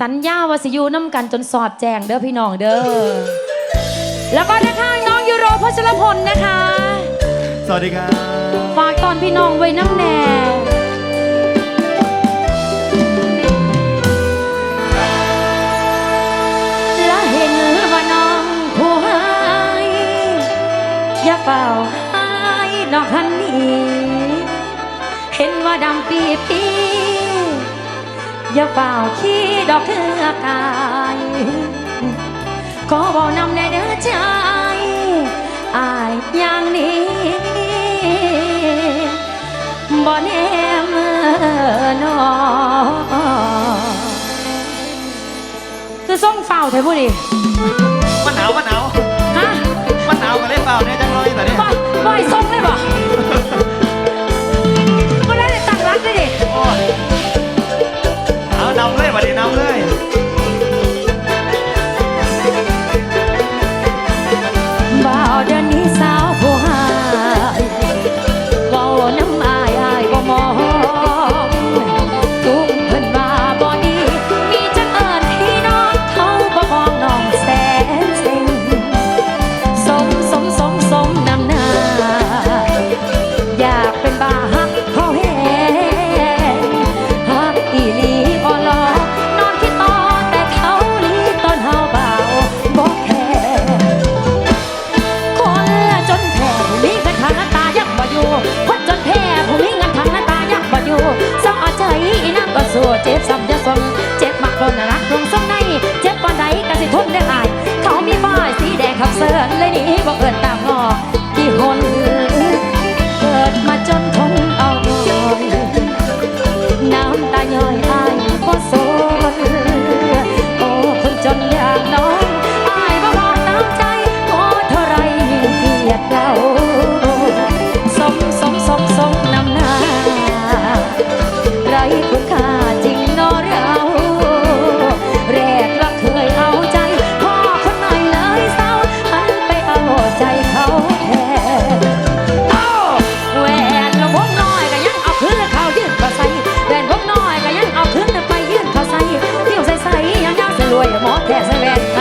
สัญญาว่าสิอยู่น้ำกันจนสอดแจงเด้อพี่น้องเด้อ แล้วก็ด้านข้างน้องยูโรพชรพลนะคะ สวัสดีครับฝากตอนพี่น้องไว้น้ำแน่และเห็นว่าน้องผู้หายอย่าเฝ้าหาดอกฮันนี้เห็นว่าดำปีปี อย่าเฝ้าขี้ดอกเถื่อกายก็บอกนำในเด้อใจอายอย่างนี้บ่แนมนอคือส่งเฝ้าเธอผู้ดีมันหนาวมันหนาว Até, Zé